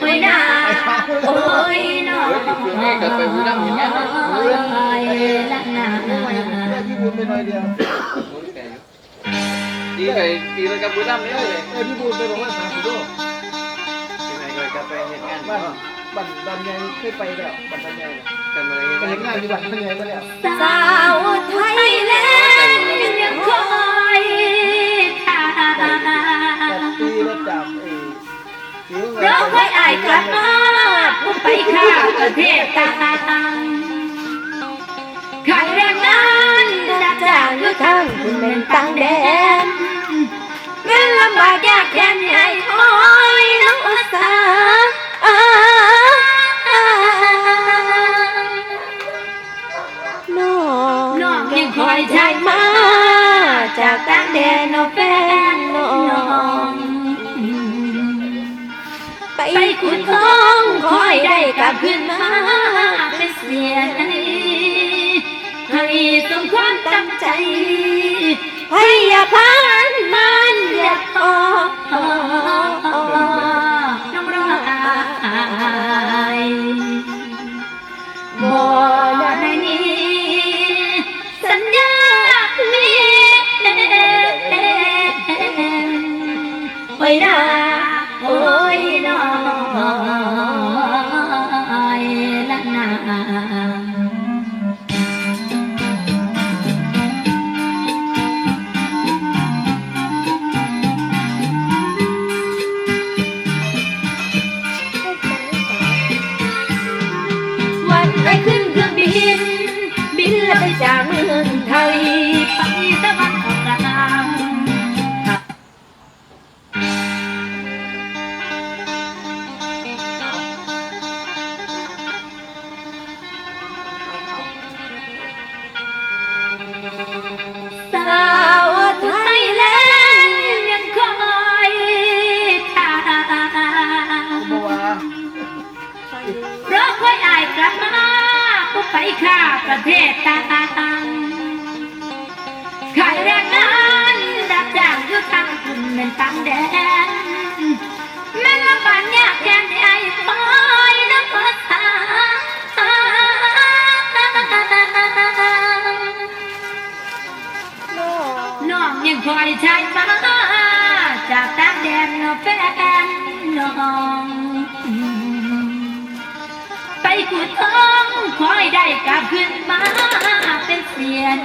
โอ้ยนาโอ้ยน้องละนาพี่บุญไปหน่อยเดียวดีไปดีเลยกับบุญน้ำนี่เลยเออพี่บุญไปบอกว่าสามสิบโลยังไงก็จะไปเห็นงานบ้านบ้านบ้านใหญ่เคยไปแล้วบ้านใหญ่กันอะไรไปเห็นงานที่บ้านใหญ่มาแล้วสาวไทยแลน ราค่อยอายกลับมาผู้ไปข้าประเทศต่างขายแรงงานรับจ้างอยู่ทางคุณเป็นต่างแดนเงินลำบากยากแค่ไหนคอยน้องอุตสาห์น้องน้องยังคอยใจมาจากต่างแดนน้องแฟ ไปไปขุดทองคอยได้กลับขึ้นมาเป็นเสียในให้สมความตั้งใจให้อย่าพันมันอย่าต่อ ประเทศต่าตังขายแรงงานรับจ้างอยู่ทางคุณเป็นต่างแดนแม่ละบานยากแค่ไหนคอยน้ำภาษาน้องยังคอยใช้มาจากต่างแดนนอแฟนน้องไปขุดทอง คอยได้กลับขึ้นมาเป็นเสียน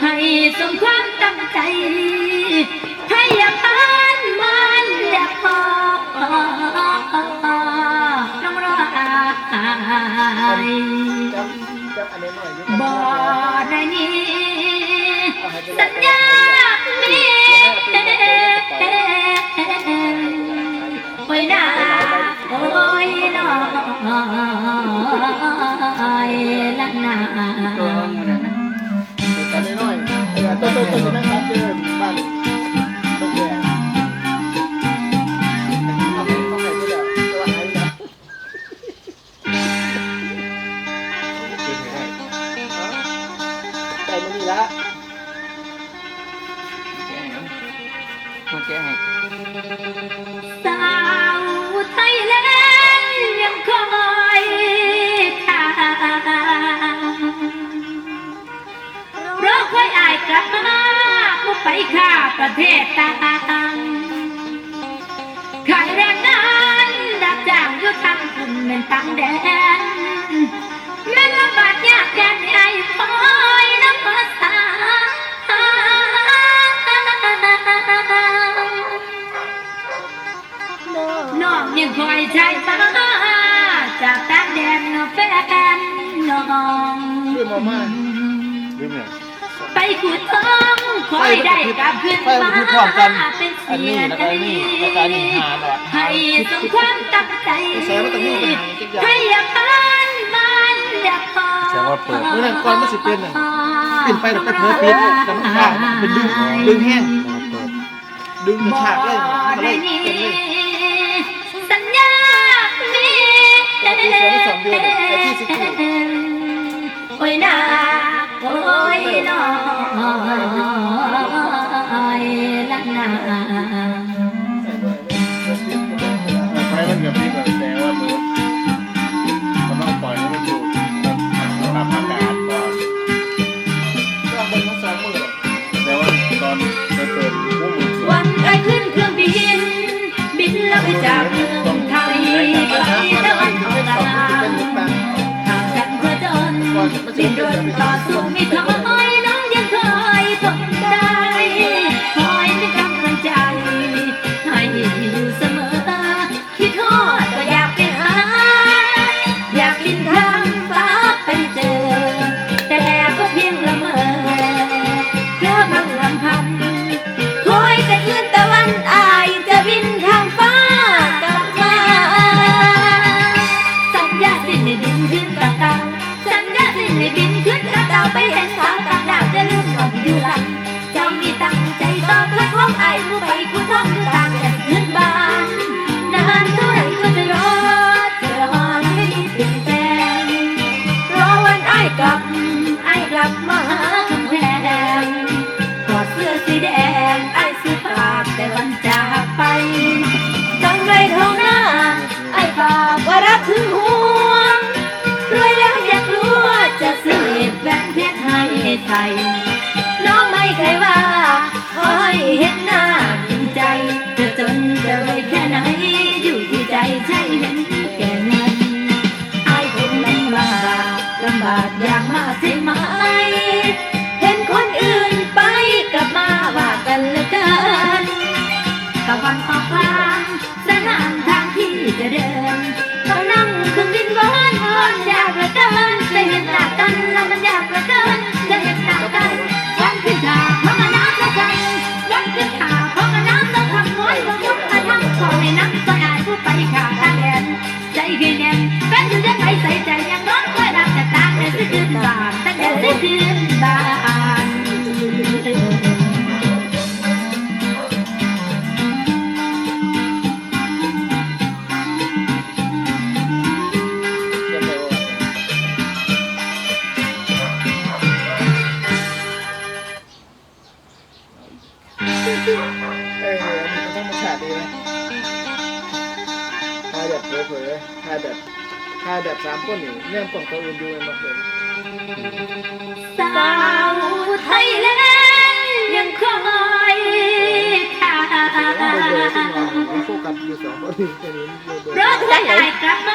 ให้สมความตั้งใจ ให้ยาพันมันอย่าพอน้องรออายจำจำอันนี้หน่อยบ่ได้นี้สัญญามีโอ้นา อ้ยน้อยละนาตัวน้อยตัวต้นต้นะนั่งรับเจอบ้าน อยอายกลับมาผู้ไปข้าประเทศต่างขายแรงงานรับจ้างอยู่ทางคุณเป็นต่างแดนแม่ละบาดยากแค่ไหนคอยน้ำภาษาน้องยังคอยใช้มาจากต่างแดนแฟนน้องแฟนน้องเรื่อง ขุดทองคอยได้กลับขึ้นมาเป็นเสียแล้วก็อันนี้แล้วก็อันนี้หาดอดให้สมความตั้งใจแสดงว่าตรงนี้เป็นหางจิ๊กยาวให้อย่าพันมันอย่าพอแสดงว่าเปิดเมื่อนั้นก่อนมันสิเป็นน่ะเป็นไปแล้วไปเผลอปิดแล้วมันขาดเป็นดึงดึงแห้งดึงฉากเลยมันก็เลยเป็นเลยสัญญามีตอนที่สองสามเดือนเนี่ไอ้ที่สิบ อยละนาไฟมันกับพี่แบบสดงว่มืต้องปล่อยให้มันดูตามอากาศก่อนก็เป็นมาสองมือแต่ว่าตอนไปเปิดพวกมือวันไอขึ้นเครื่องบิน บินแล้วไปจากเมืงไทยไปตะวันออกาทางกันเพื่อจนบิโดนต่อสู้มิตร รวยแล้วอยากรว่จะซื้อเห็นเพชรให้ใส่น้องไม่เคยว่าคอยเห็นหน้ากินใจ จะจนจะรวยแค่ไหนอยู่ที่ใจใช่เห็นแก่นั้นไอ้คนลำบาลำบากอย่างมากใช่ไหม เห็นคนอื่นไปกลับมาว่ากันละกัน ย่ำกล่องตัวอื่นดูเองมาเกินสาวไทยแลนด์ยังคอยท่าโฟกัสอยู่สองคนนี้รถจะได้กลับมา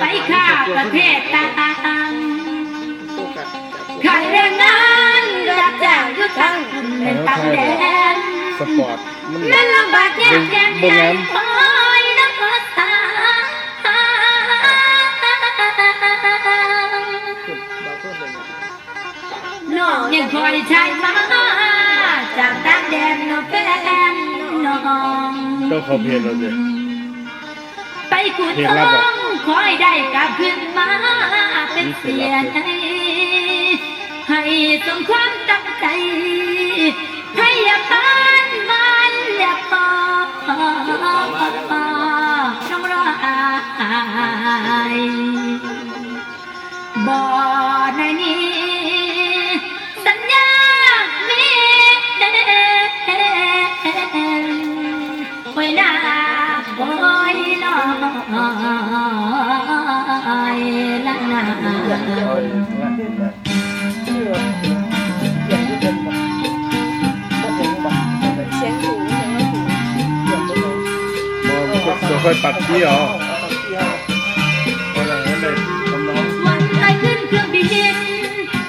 ไปค่าประเทศต่างๆขายแรงงานรับจ้างยุทธังเป็นตังแดนสปอร์ตมันลำบากแย่แย่แย่ คอยชายมาจากต่างแดนนอแฟนน้องก็ขอเพลงเราสิไปขุดทองคอยได้กลับขึ้นมาเป็นเสียใจให้สมความตั้งใจให้ยัไเสียงสูงเสียงสูงเดี๋ยวค่อยปรับที่เหรออะไรนั่นเลยทำน้อวันใดขึ้นเครื่องบิน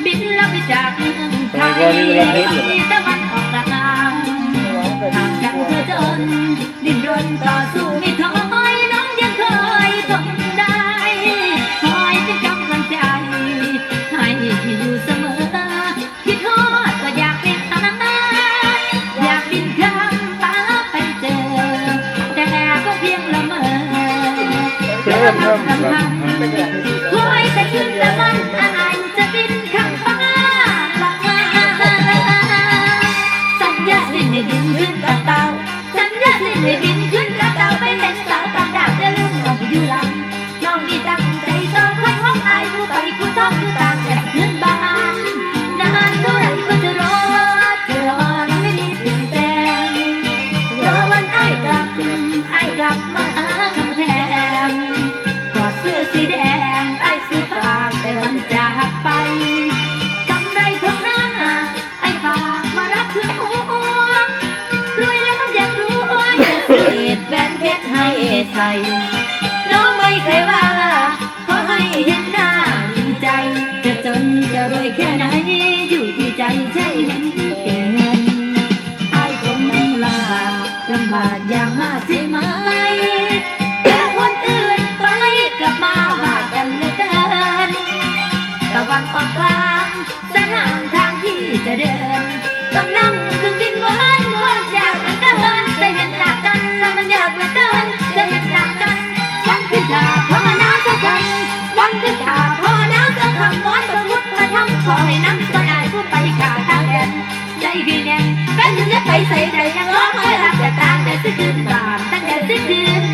บินลับไปจากเมืองไทยที่ตะวันออกกลางทางจากเธอจนดิ้นรนต่อสู้ไม่ท้อ Ham, ham, ham. ใคร น้องไม่เคยว่า ขอให้เห็นหน้าดีใจ จะจนจะรวยแค่ไหน ใส่ใจยังร้องคอยรักแต่ตามแต่สิคืนบานตั้งแต่สิคืน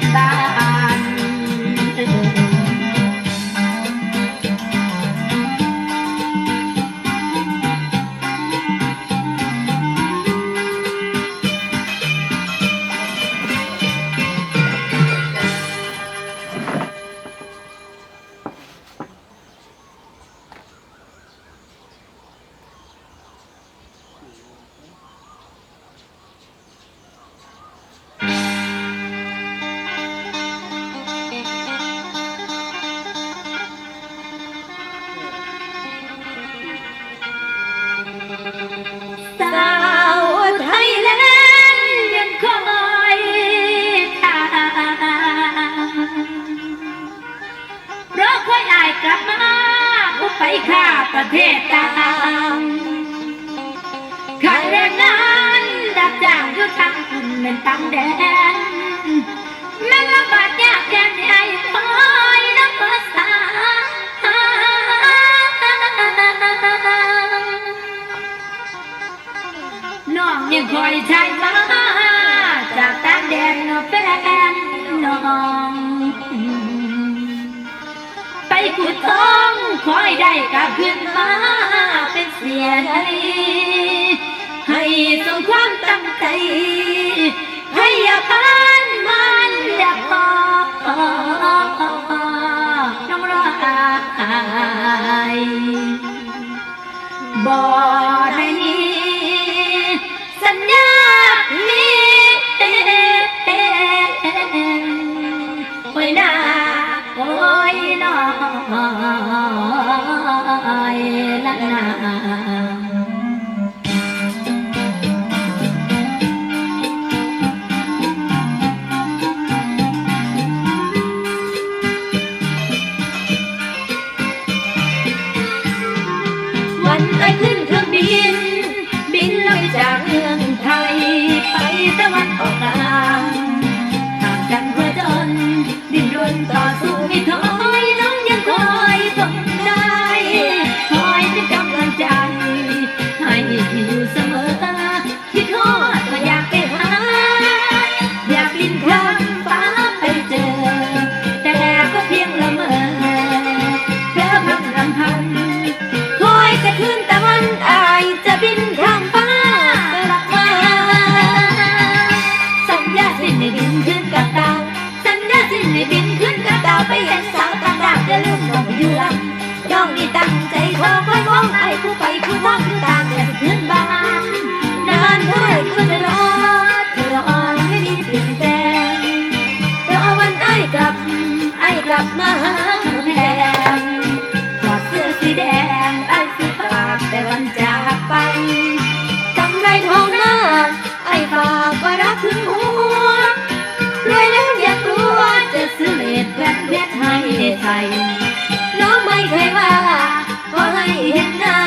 ประเทศต่างข้าแรงงานรับจ้างอยู่ตั้งคุณเป็นตั้งแดนแม่ลำบากยากแค่ไหนคอยรัำภาษาน้องยังคอยใช้มาจากต่างแดนนอแฟนน้อง ขุดทองคอยได้กลับขึ้นมาเป็นเสียนให้สมความตั้งใจให้ยาพานมันอย่าพอน้องรอายบอกให้ 啊啊啊 ไทย น้องไม่เคยว่าขอให้เห็นหน้า